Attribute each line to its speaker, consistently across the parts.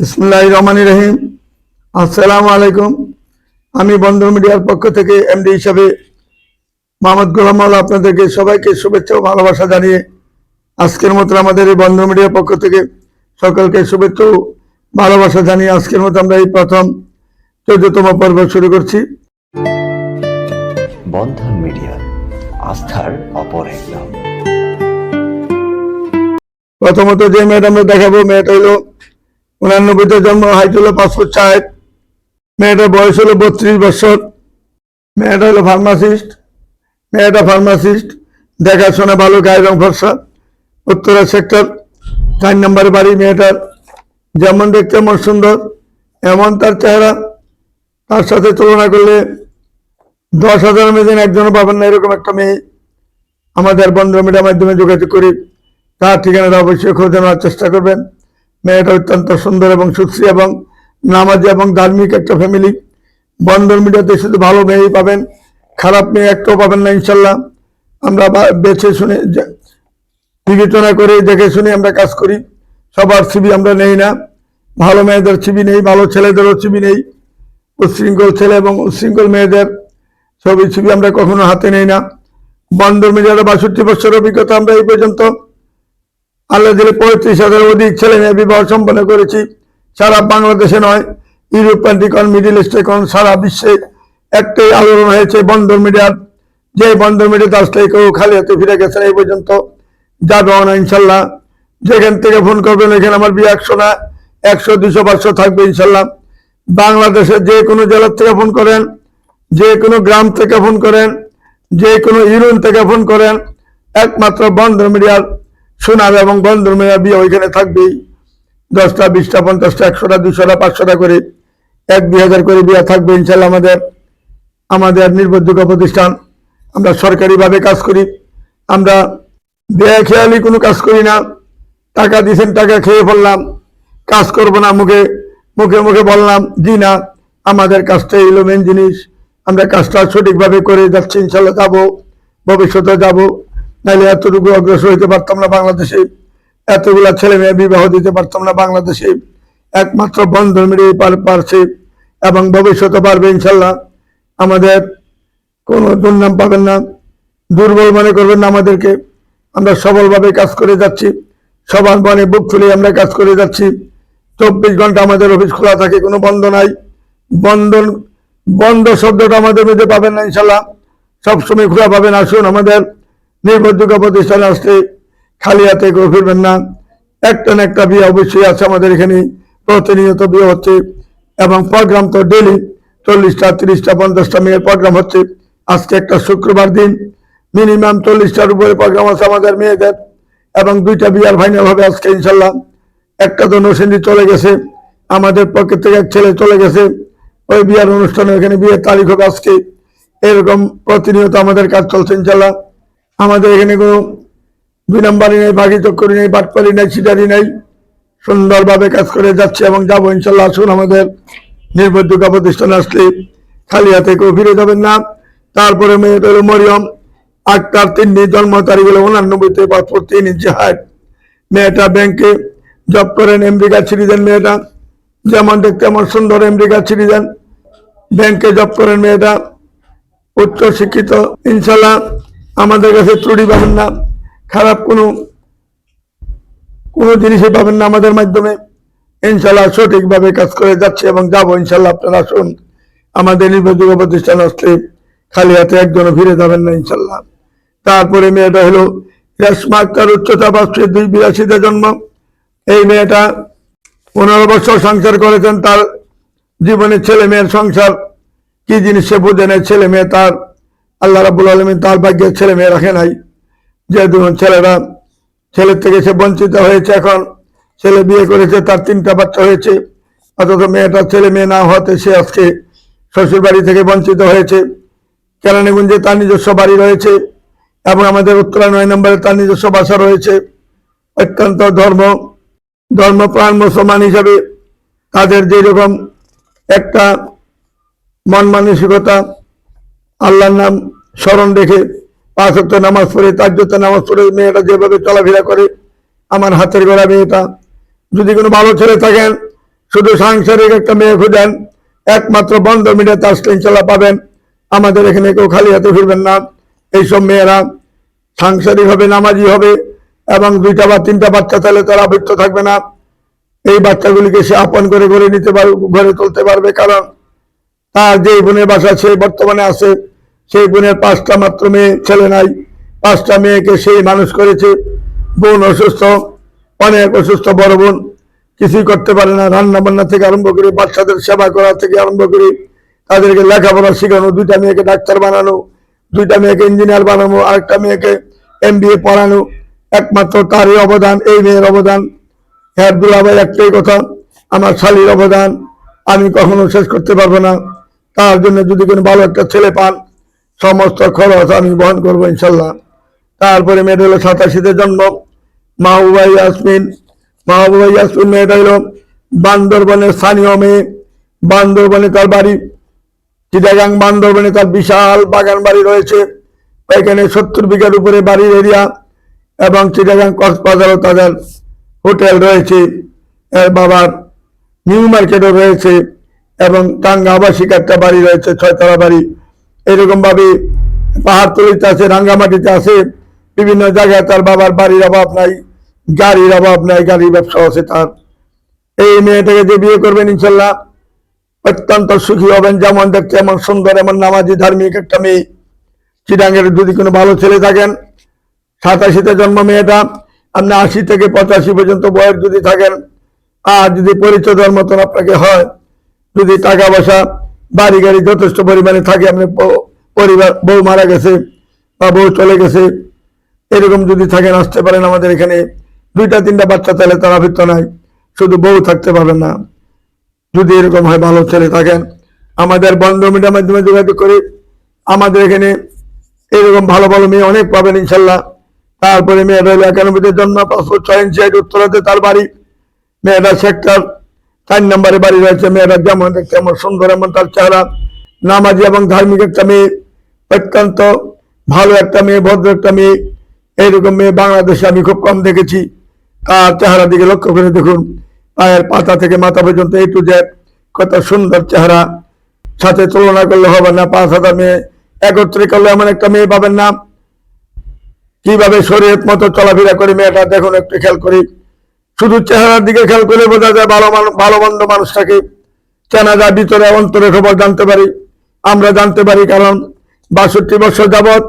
Speaker 1: ইসমুল্লাহ রহমান রহিম। আসসালামু আলাইকুম। আমি বন্ধন মিডিয়ার পক্ষ থেকে এমডি হিসাবে মোহাম্মদ গোলাম মাওলা আপনাদেরকে সবাইকে শুভেচ্ছা ও ভালোবাসা জানিয়ে আজকের মতো আমাদের এই বন্ধন মিডিয়ার পক্ষ থেকে সকলকে শুভেচ্ছা ও ভালোবাসা জানিয়ে আজকের মতো আমরা এই প্রথম চোদ্দতম পর্ব শুরু করছি।
Speaker 2: বন্ধন মিডিয়া আস্থার অপর এক নাম।
Speaker 1: প্রথমত যে মেয়েটা আমরা দেখাবো মেয়েটা হলো উনানব্বইতে জন্ম হাইট হলো পাঁচ ফুট ষাট মেয়েটার বয়স হলো বত্রিশ বছর, মেয়েটা হলো ফার্মাসিস্ট মেয়েটা ফার্মাসিস্ট দেখাশোনা ভালো, গায়ের রং ফর্সা, উত্তরা সেক্টর চার নম্বরে বাড়ি মেয়েটার, যেমন দেখতে এমন সুন্দর, এমন তার চেহারা, তার সাথে তুলনা করলে দশ হাজার মেয়ে একজনও পাবেন না এরকম একটা মেয়ে। আমাদের বন্ধু মিডিয়ার মাধ্যমে যোগাযোগ করি, তার ঠিকানাটা অবশ্যই খোঁজে নেওয়ার চেষ্টা করবেন। মেয়েটা অত্যন্ত সুন্দর এবং সুশ্রী এবং নামাজি এবং ধার্মিক একটা ফ্যামিলি বন্ধন মিডিয়াতে শুধু ভালো মেয়েই পাবেন, খারাপ মেয়ে একটাও পাবেন না ইনশাল্লাহ। আমরা বেছে শুনে বিবেচনা করে দেখে শুনে আমরা কাজ করি। সবার ছবি আমরা নেই না। ভালো মেয়েদের ছবি নেই, ভালো ছেলেদেরও ছবি নেই। উচ্ছৃঙ্খল ছেলে এবং উচ্ছৃঙ্খল মেয়েদের ছবি ছবি আমরা কখনো হাতে নেই না। বন্দর মিডিয়ার বাষট্টি বছর অভিজ্ঞতা আমরা এই পর্যন্ত আল্লাহ দিলে পঁয়ত্রিশ হাজার অধিক ছেলে মেয়ে বিবাহ সম্পন্ন করেছি। সারা বাংলাদেশে নয় ইউরোপ কান্ট্রি মিডিল ইস্টে কোন সারা বিশ্বে একটাই আলোড়ন হয়েছে বন্দর মিডিয়ার। যে বন্দর মিডিয়াতে আসলে কেউ খালি হাতে ফিরে গেছেন এই পর্যন্ত। যাবে না, ইনশাল্লাহ। যেখান থেকে ফোন করবেন এখানে আমার বিয়ে একশো না, একশো, দুশো, পাঁচশো থাকবে, ইনশাল্লাহ। বাংলাদেশের যে কোনো জেলার থেকে ফোন করেন, যে কোনো গ্রাম থেকে ফোন করেন, যে কোনো ইউনিয়ন থেকে ফোন করেন, একমাত্র বন্দর মিডিয়ার সুনাম এবং মিডিয়ার বিয়ে ওইখানে থাকবেই। দশটা, বিশটা, পঞ্চাশটা, একশোটা, দুশোটা, পাঁচশোটা করে এক দুই হাজার করে বিয়ে থাকবে ইনশাল্লাহ আমাদের আমাদের নির্ভরযোগ্য প্রতিষ্ঠান। আমরা সরকারিভাবে কাজ করি। আমরা বেখেয়ালি কোনো কাজ করি না। টাকা দিয়েছেন টাকা খেয়ে ফেললাম। কাজ করব না, মুখে মুখে মুখে বললাম, জি না, আমাদের কাজটা এলো মেন জিনিস। আমরা কাজটা সঠিকভাবে করে যাচ্ছি, ইনশাল্লাহ যাব, ভবিষ্যতে যাব। নাহলে এতটুকু অগ্রসর হইতে পারতাম না বাংলাদেশে। এতগুলা ছেলে মেয়ে বিবাহ দিতে পারতাম না বাংলাদেশে। একমাত্র বন্ধন মিলিয়ে পার- পারছে এবং ভবিষ্যতে পারবে ইনশাল্লাহ। আমাদের কোনো দুর্নাম পাবেন না। দুর্বল মনে করবেন না আমাদেরকে। আমরা সবলভাবে কাজ করে যাচ্ছি। সবার মনে বুক ফুলিয়ে আমরা কাজ করে যাচ্ছি। চব্বিশ ঘণ্টা আমাদের অফিস খোলা থাকে, কোনো বন্ধ নাই। বন্ধন, বন্ধ শব্দটা আমাদের মধ্যে পাবেন না ইনশাল্লাহ। সবসময় খোলা পাবেন। আসুন আমাদের নির্ভরযোগ্য প্রতিষ্ঠানে আসলে খালি হাতে কেউ ফিরবেন না। একটা না একটা বিয়ে অবশ্যই আছে আমাদের এখানে। প্রতিনিয়ত বিয়ে হচ্ছে এবং প্রোগ্রাম তো ডেলি চল্লিশটা, তিরিশটা, পঞ্চাশটা মেয়ের প্রোগ্রাম হচ্ছে। আজকে একটা শুক্রবার দিন। মিনিমাম চল্লিশটার উপরে প্রোগ্রাম আছে আমাদের মেয়েদের এবং দুইটা বিয়ার ফাইনাল হবে আজকে ইনশাল্লাহ একটা তো নসিন্দি চলে গেছে, আমাদের পক্ষে থেকে এক ছেলে চলে গেছে। ওই বিয়ার অনুষ্ঠানে ওখানে বিয়ের তারিখ হবে আজকে। এরকম প্রতিনিয়ত আমাদের কাজ চলছে ইনশাল্লাহ আমাদের এখানে কোনো দুই নম্বরই নেই বাকি চক্করি নেই, বাটপালি নেই ছিটারি নেই। সুন্দরভাবে কাজ করে যাচ্ছে এবং যাব ইনশাল্লাহ। আসুন আমাদের নির্ভরযোগ্য প্রতিষ্ঠান আসলে খালি হাতে কেউ ফিরে যাবেন না। তারপরে মেয়েটা হলো মরিয়ম, আটটার তিন দিন জন্ম তারিখ হলো উনানব্বইতে পাসপোর্ট তিন ইঞ্চি হাইট মেয়েটা ব্যাংকে জব করেন আমেরিকা সিটিজেন মেয়েটা। যেমন দেখতে আমার সুন্দর আমেরিকা সিটিজেন ব্যাংকে জব করেন মেয়েটা। উচ্চ শিক্ষিত ইনশাল্লাহ। আমাদের কাছে ত্রুটি পাবেন না, খারাপ কোনো কোনো জিনিসই পাবেন না আমাদের মাধ্যমে। ইনশাল্লাহ সঠিকভাবে কাজ করে যাচ্ছে এবং যাব ইনশাল্লাহ আপনারা আসুন। আমাদের নির্ভরযোগ্য প্রতিষ্ঠান আসলে খালি হাতে একজনও ফিরে যাবেন না ইনশাল্লাহ তারপরে মেয়েটা হলো রেশমা আক্তার উচ্চতা পাঁচশো দুই বিরাশিতে জন্ম। এই মেয়েটা পনেরো বছর সংসার করেছেন, তার জীবনে ছেলে মেয়ের সংসার। কি জিনিস সে বুঝে নেয় ছেলে মেয়ে তার আল্লাহ রাবুল আলমিন তার ভাগ্যে ছেলে মেয়ে রাখে নাই। যেহেতু ছেলেরা ছেলের থেকে সে বঞ্চিত হয়েছে এখন, ছেলে বিয়ে করেছে, তার তিনটা বাচ্চা হয়েছে, অথচ মেয়েটা ছেলে মেয়ে না হতে সে আজকে শ্বশুর বাড়ি থেকে বঞ্চিত হয়েছে। কেরানীগঞ্জে তার নিজস্ব বাড়ি রয়েছে এবং আমাদের উত্তরা নয় নম্বরে তার নিজস্ব বাসা রয়েছে। অত্যন্ত ধর্ম, ধর্মপ্রাণ মুসলমান হিসাবে তাদের যেরকম একটা মন মানসিকতা আল্লাহর নাম স্মরণ রেখে পাঁচ ওয়াক্ত নামাজ পড়ে তাজ্জতে নামাজ পড়ে, মেয়েটা যেভাবে চলাফেরা করে, আমার হাতের গোড়া মেয়েটা। যদি কোনো ভালো ছেলে থাকেন, শুধু সাংসারিক একটা মেয়ে খুঁজেন, একমাত্র বন্ধ মিডিয়াতে আসলে ইনশাল্লাহ পাবেন। আমাদের এখানে কেউ খালি হাতে ফিরবেন না। এইসব মেয়েরা সাংসারিক হবে নামাজি হবে এবং দুইটা বা তিনটা বাচ্চা তাহলে তারা আবৃত্ত থাকবে না। এই বাচ্চাগুলিকে সে আপন করে গড়ে নিতে পারবে গড়ে তুলতে পারবে। কারণ তার যে বোনের বাসা সে বর্তমানে আছে, সেই বোনের পাঁচটা মাত্র মেয়ে, ছেলে নাই। পাঁচটা মেয়েকে সেই মানুষ করেছে। বোন অসুস্থ, অনেক অসুস্থ বড় বোন, কিছুই করতে পারে না। রান্না বান্না থেকে আরম্ভ করে বাচ্চাদের সেবা করা থেকে আরম্ভ করে তাদেরকে লেখাপড়া শেখানো, দুইটা মেয়েকে ডাক্তার বানানো, দুইটা মেয়েকে ইঞ্জিনিয়ার বানানো, আরেকটা মেয়েকে এম বি এ পড়ানো। একমাত্র তারই অবদান, এই মেয়ের অবদান। হ্যাঁ দুলাভাই একটাই কথা, আমার শালীর অবদান। আমি কখনো শেষ করতে পারব না। তার জন্য যদি কোনো ভালো একটা ছেলে পান, সমস্ত খরচ আমি বহন করব ইনশাল্লাহ। তারপরে মেয়েটা হলো সাতাশিতে জন্ম মাহবুবা ইয়াসমিন। মাহবুবা ইয়াসমিন মেয়েটা হলো বান্দরবনের স্থানীয় মেয়ে বান্দরবনে তার বাড়ি, চিটাগাং বান্দরবনে তার বিশাল বাগান বাড়ি রয়েছে। এখানে সত্তর বিঘার উপরে বাড়ির এরিয়া এবং চিটাগাং কক্সবাজারও তাদের হোটেল রয়েছে। বাবার নিউ মার্কেটও রয়েছে। এবং টাঙ্গা আবাসিক একটা বাড়ি রয়েছে, ছয়তলা বাড়ি। এরকম ভাবে পাহাড়তলিতে আছে রাঙ্গামাটিতে আছে। বিভিন্ন জায়গায় তার বাবার বাড়ির অভাব নাই, গাড়ির অভাব নাই, গাড়ির ব্যবসা আছে তার। এই মেয়েটাকে যে বিয়ে করবেন ইনশাল্লাহ, অত্যন্ত সুখী হবেন। যেমন দেখতে, এমন সুন্দর, এমন নামাজি, ধার্মিক একটা মেয়ে। চিটাঙ্গের যদি কোনো ভালো ছেলে থাকেন, সাতাশিতে জন্ম মেয়েটা, আপনি আশি থেকে পঁচাশি পর্যন্ত বয়স যদি থাকেন, আর যদি পরিচয় মতন আপনাকে হয় যদি টাকা পয়সা বাড়ি গাড়ি যথেষ্ট পরিমাণে থাকে, আপনি পরিবার, বউ মারা গেছে বা বউ চলে গেছে, এরকম যদি থাকেন, আসতে পারেন আমাদের এখানে। দুইটা, তিনটা বাচ্চা তাহলে তারা ভিত্ত নাই শুধু বউ থাকতে পারবেন না। যদি এরকম হয়, ভালো ছেলে থাকেন। আমাদের বন্ধ মিডিয়ার মাধ্যমে যোগাযোগ করে আমাদের এখানে এরকম ভালো ভালো মেয়ে অনেক পাবেন, ইনশাল্লাহ। তারপরে মেয়েটা হলো একানব্বইতে জন্ম পাসপোর্ট ছয় ইঞ্চি উত্তরাতে তার বাড়ি। মেয়েটা সেক্টর চার নম্বরে বাড়ি রয়েছে? মেয়েটা যেমন এমন সুন্দর, এমন তার চেহারা। নামাজি এবং ধার্মিক একটা মেয়ে, অত্যন্ত ভালো একটা মেয়ে, ভদ্র একটা মেয়ে। এইরকম মেয়ে বাংলাদেশে আমি খুব কম দেখেছি। তার চেহারা দিকে লক্ষ্য করে দেখুন। পায়ের পাতা থেকে মাথা পর্যন্ত এই টু জেড কত সুন্দর চেহারা। সাথে তুলনা করলে হবে না, পাঁচ হাজার মেয়ে। একত্রে করলে এমন একটা মেয়ে পাবেন না। কীভাবে শরীর মতো চলাফেরা করে মেয়েটা, দেখুন, একটু খেয়াল করি। শুধু চেহারার দিকে খেয়াল করলে বোঝা যায় ভালো ভালো মন্দ মানুষটাকে চেনা যায়, ভিতরে অন্তরে খবর জানতে পারি। আমরা জানতে পারি কারণ বাষট্টি বছর যাবৎ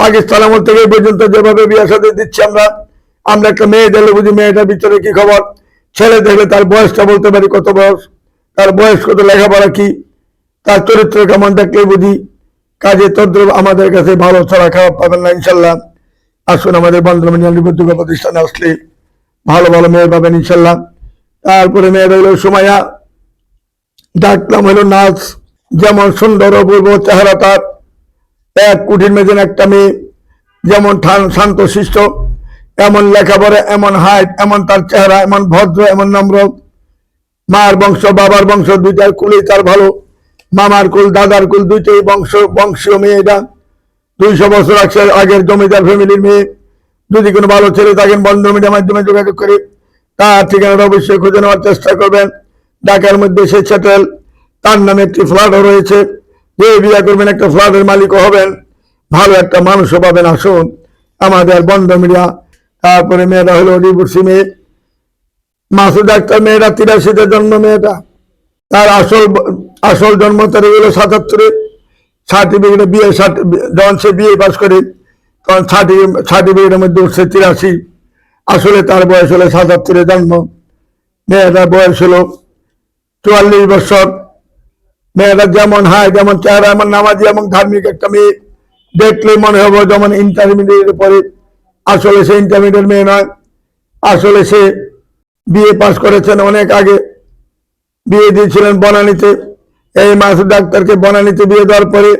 Speaker 1: পাকিস্তান আমল থেকে এই পর্যন্ত যেভাবে বিয়ে সাথে দিচ্ছি আমরা আমরা একটা মেয়ে দেখলে বুঝি মেয়েটার ভিতরে কি খবর? ছেলে দেখলে তার বয়সটা বলতে পারি কত বয়স? তার বয়স কত, লেখাপড়া কি? তার চরিত্র কেমন দেখলে বুঝি? কাজে তদ্রুপ আমাদের কাছে ভালো ছাড়া খারাপ পাবেন না, ইনশাল্লাহ। আসুন আমাদের নির্ভরযোগ্য প্রতিষ্ঠানে আসলে ভালো ভালো মেয়ে পাবেন ইনশাল্লাহ। তারপরে মেয়ে রইল সুমাইয়া। ডাকলাম হলো নাচ যেমন সুন্দর অপূর্ব চেহারা তার। এক কুটির মেজেন একটা মেয়ে। যেমন শান্ত, শিষ্ট। এমন লেখাপড়া, এমন হাইট, এমন তার চেহারা, এমন ভদ্র, এমন নম্র। মার বংশ, বাবার বংশ, দুইটার কুলেই তার ভালো। মামার কুল, দাদার কুল, দুইটাই বংশ, বংশীয় মেয়ে এটা। দুইশো বছর আগের জমিদার ফ্যামিলির মেয়ে। যদি কোনো ভালো ছেলে থাকেন বন্ধ মিডিয়ার মাধ্যমে যোগাযোগ করে, তার ঠিকানাটা অবশ্যই খুঁজে নেওয়ার চেষ্টা করবেন। ঢাকার মধ্যে সে সেটেল তার নামে একটি ফ্ল্যাটও রয়েছে। যে বিয়ে করবেন একটা ফ্ল্যাটের মালিকও হবেন, ভালো একটা মানুষও পাবেন। আসুন, আমাদের বন্ধ মিডিয়া, তারপরে মেয়েরা হলো ডিভোর্সি মেয়ে। মাসুদ ডাক্তার মেয়েরা তিরাশিতে জন্ম মেয়েটা। তার আসল আসল জন্ম তারিখ হলো সাতাত্তরে। সার্টিফিকেটে বিয়ে যখন সে বিয়ে পাস করে। তখন সার্টিফিকেটের মধ্যে উঠছে তিরাশি। আসলে তার বয়স হলো সাতাত্তরে জন্ম। মেয়েটার বয়স হলো চুয়াল্লিশ বছর। মেয়েটা যেমন হায় যেমন চেহারা এমন নামাজি, এবং ধার্মিক একটা মেয়ে। দেখলে মনে হবে যেমন ইন্টারমিডিয়েট পরে আসলে সে ইন্টারমিডিয়েট মেয়ে নয়। আসলে সে বিয়ে পাস করেছেন অনেক আগে। বিয়ে দিয়েছিলেন বনানীতে। এই মাসুদ ডাক্তারকে বনানীতে বিয়ে দেওয়ার পরে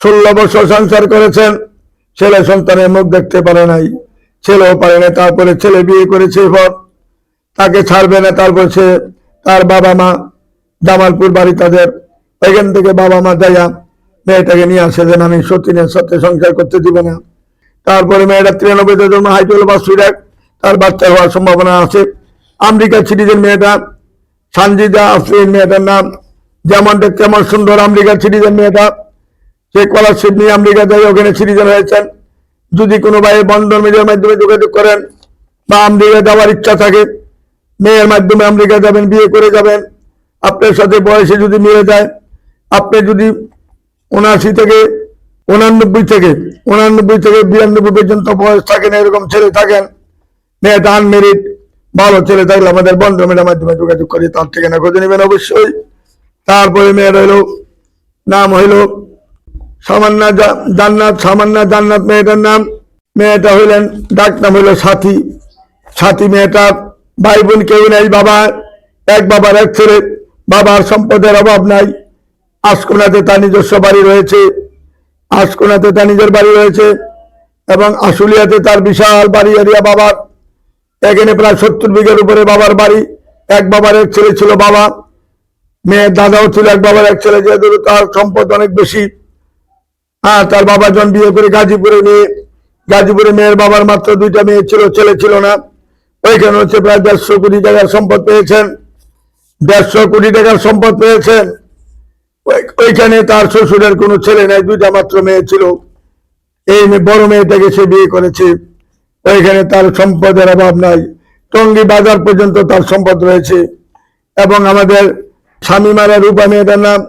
Speaker 1: ষোলো বছর সংসার করেছেন। ছেলে সন্তানের মুখ দেখতে পারে নাই, ছেলেও পারে না, তারপরে ছেলে বিয়ে করেছে এবার, তাকে ছাড়বে না, তারপর সে তার বাবা মা জামালপুর বাড়ি তাদের, এখান থেকে বাবা মা দেয়া মেয়েটাকে নিয়ে আসে যেন আমি সতীনের সাথে সংসার করতে দিব না। তারপরে মেয়েটা তিরানব্বইতে জন্ম হাইটুল বা সুইডাক তার বাচ্চা হওয়ার সম্ভাবনা আছে। আমেরিকা সিটিজেন মেয়েটা সানজিদা আফরিন মেয়েটার নাম, যেমনটা তেমন সুন্দর আমেরিকার সিটিজেন মেয়েটা। সে স্কলারশিপ নিয়ে আমেরিকা যায় ওখানে সিটিজেন হয়েছেন যদি কোনো ভাই বন্ধন মিডিয়ার মাধ্যমে যোগাযোগ করেন বা আমেরিকা যাওয়ার ইচ্ছা থাকে, মেয়ের মাধ্যমে আমেরিকা যাবেন, বিয়ে করে যাবেন, আপনার সাথে বয়সে যদি মিলে যায়, আপনি যদি উনআশি থেকে উনানব্বই থেকে উনানব্বই থেকে বিরানব্বই পর্যন্ত বয়স থাকেন, এরকম ছেলে থাকেন, মেয়েটা আনমেরিড ভালো ছেলে থাকলে আমাদের বন্ধ মেয়ের মাধ্যমে যোগাযোগ করি তার ঠিকানা খুঁজে নেবেন অবশ্যই। তারপরে মেয়ের হইল নাম হইল সামান্না জান্নাত সামান্না জান্নাত মেয়েটার নাম, মেয়েটা হইলেন, ডাক নাম হইল সাথী। সাথী মেয়েটার ভাই বোন কেউ নেই বাবা এক বাবার এক ছেলে। বাবার সম্পদের অভাব নাই। আশকোনাতে তার নিজস্ব বাড়ি রয়েছে। আশকোনাতে তার নিজের বাড়ি রয়েছে এবং আশুলিয়াতে তার বিশাল বাড়ি এরিয়া বাবার। এখানে প্রায় সত্তর বিঘের উপরে বাবার বাড়ি। এক বাবার এক ছেলে ছিল বাবা। মেয়ের দাদাও ছিল এক বাবার এক ছেলে, যেহেতু তার সম্পদ অনেক বেশি। হ্যাঁ তার বাবা জন বিয়ে করে গাজীপুরে নিয়ে, গাজীপুরে মেয়ের বাবার মাত্র দুইটা মেয়ে ছিল, ছেলে ছিল না। ওইখানে হচ্ছে প্রায় দেড়শো কোটি টাকার সম্পদ পেয়েছেন। দেড়শো কোটি টাকার সম্পদ পেয়েছেন। ওই- ওইখানে তার শ্বশুরের কোনো ছেলে নাই, দুইটা মাত্র মেয়ে ছিল। এই বড় মেয়েটাকে সে বিয়ে করেছে। ওইখানে তার সম্পদের অভাব নাই। টঙ্গী বাজার পর্যন্ত তার সম্পদ রয়েছে। এবং আমাদের স্বামী মারা রূপা মেয়েটার নাম।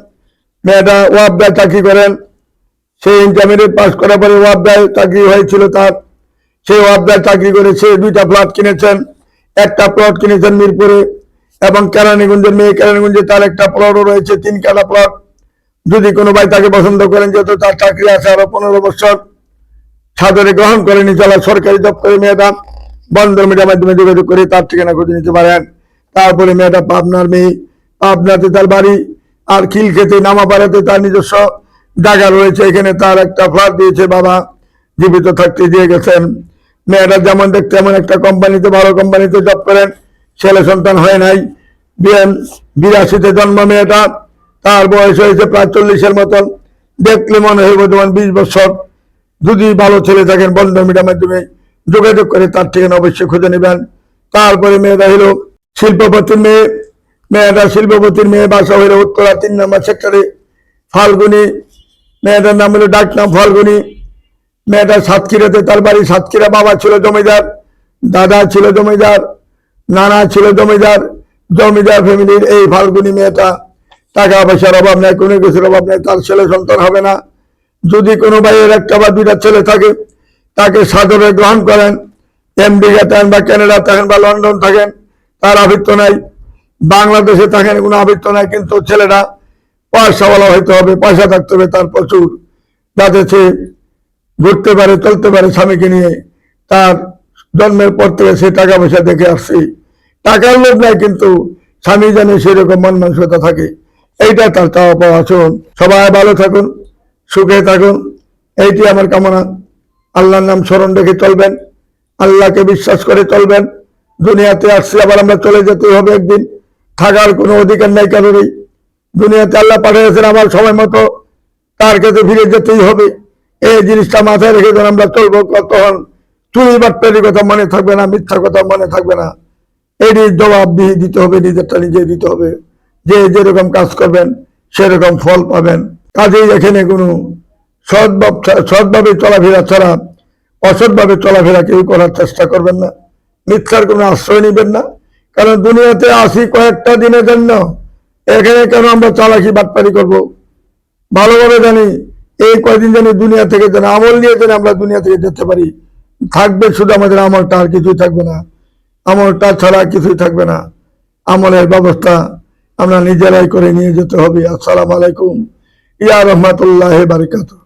Speaker 1: মেয়েটা ওয়াবদায় চাকরি করেন। সেই ইন্টারমিডিয়েট পাস করার পরে ওয়াবদায় চাকরি হয়েছিল তার। সেই ওয়াবদায় চাকরি করে সে দুইটা প্লট কিনেছেন। একটা প্লট কিনেছেন মিরপুরে এবং কেরানীগঞ্জের মেয়ে কেরানীগঞ্জে তার একটা প্লটও রয়েছে, তিন কাটা প্লট যদি কোনো ভাই তাকে পছন্দ করেন, যেহেতু তার চাকরি আছে আরও পনেরো বছর, সাদরে গ্রহণ করেনি চলা সরকারি দপ্তরে মেয়েটা বন্দর মিডিয়ার মাধ্যমে যোগাযোগ করে তার ঠিকানা খুঁজে নিতে পারেন। তারপরে মেয়েটা পাবনার মেয়ে, পাবনাতে তার বাড়ি, আর খিল খেতে নামা নামাপাড়াতে তার নিজস্ব জায়গা রয়েছে, এখানে তার একটা ফ্ল্যাট দিয়েছে বাবা, জীবিত থাকতে দিয়ে গেছেন। মেয়েটা যেমন দেখতে এমন একটা কোম্পানিতে, ভালো কোম্পানিতে জব করেন, ছেলে সন্তান হয় নাই। বিরাশিতে জন্ম মেয়েটা, তার বয়স হয়েছে প্রায় চল্লিশের মতন। দেখলে মনে হয় বর্তমান বিশ বছর। যদি ভালো ছেলে থাকেন বন্ধন মিডিয়ার মাধ্যমে যোগাযোগ করে তার ঠিকানা অবশ্যই খুঁজে নেবেন। তারপরে মেয়েটা হলো শিল্পপতির মেয়ে। মেয়েটা শিল্পপতির মেয়ে বাসা হইল উত্তরা তিন নম্বর সেক্টরে ফাল্গুনি মেয়েটার নাম হলো ডাক নাম ফাল্গুনি। মেয়েটা সাতক্ষীরাতে, তার বাড়ি সাতক্ষীরা, বাবা ছিল জমিদার, দাদা ছিল জমিদার, নানা ছিল জমিদার। জমিদার ফ্যামিলির এই ফাল্গুনি মেয়েটা টাকা পয়সার অভাব নেই, কোনো কিছুর অভাব নেই, তার ছেলে সন্তান হবে না। যদি কোনো ভাইয়ের একটা বা দুইটা ছেলে থাকে, তাকে সাদরে গ্রহণ করেন। আমেরিকা থাকেন বা কানাডা থাকেন বা লন্ডন থাকেন, তার আবৃত্ত নাই। বাংলাদেশে থাকেন কোনো আবৃত্ত নাই, কিন্তু ছেলেটা পয়সাওয়ালা হইতে হবে, পয়সা থাকতে হবে, তার প্রচুর। যাতে সে ঘুরতে পারে, চলতে পারে স্বামীকে নিয়ে, তার জন্মের পর থেকে সে টাকা পয়সা দেখে আসছে। টাকার লোভ নাই, কিন্তু স্বামী জানে সেরকম মন মানসিকতা থাকে, এইটা তার চাওয়া পাওয়া সবাই ভালো থাকুন, সুখে থাকুন, এইটি আমার কামনা। আল্লাহর নাম স্মরণ রেখে চলবেন, আল্লাহকে বিশ্বাস করে চলবেন। দুনিয়াতে আসছে, আবার আমরা চলে যেতে হবে একদিন। থাকার কোনো অধিকার নাই কারোরই। দুনিয়াতে আল্লাহ পাঠিয়েছেন আমার সময় মতো, তার কাছে ফিরে যেতেই হবে। এই জিনিসটা মাথায় রেখে যখন আমরা চলবো তখন চুরি বাট্টারির কথা মনে থাকবে না মিথ্যা কথা মনে থাকবে না। এটি জবাব দিয়ে দিতে হবে, নিজেরটা নিজে দিতে হবে। যে যেরকম কাজ করবেন, সেরকম ফল পাবেন। কাজেই এখানে কোনো সৎভাব ছা- সৎভাবে চলাফেরা ছাড়া, অসৎভাবে চলাফেরা কেউ করার চেষ্টা করবেন না। মিথ্যার কোনো আশ্রয় নেবেন না। কারণ দুনিয়াতে আসি কয়েকটা দিনের জন্য। এখানে কেন আমরা চালাকি বাটপারি করব? ভালোভাবে জানি, এই কয়দিন জানি দুনিয়া থেকে যেন আমল নিয়ে যেন আমরা দুনিয়া থেকে যেতে পারি। থাকবে শুধু আমাদের আমলটা, আর কিছুই থাকবে না। আমলটা ছাড়া কিছুই থাকবে না। আমলের ব্যবস্থা আমরা নিজেরাই করে নিয়ে যেতে হবে। আসসালাম আলাইকুম। ইয়া রহমতুল্লাহ বারিকাতুহ।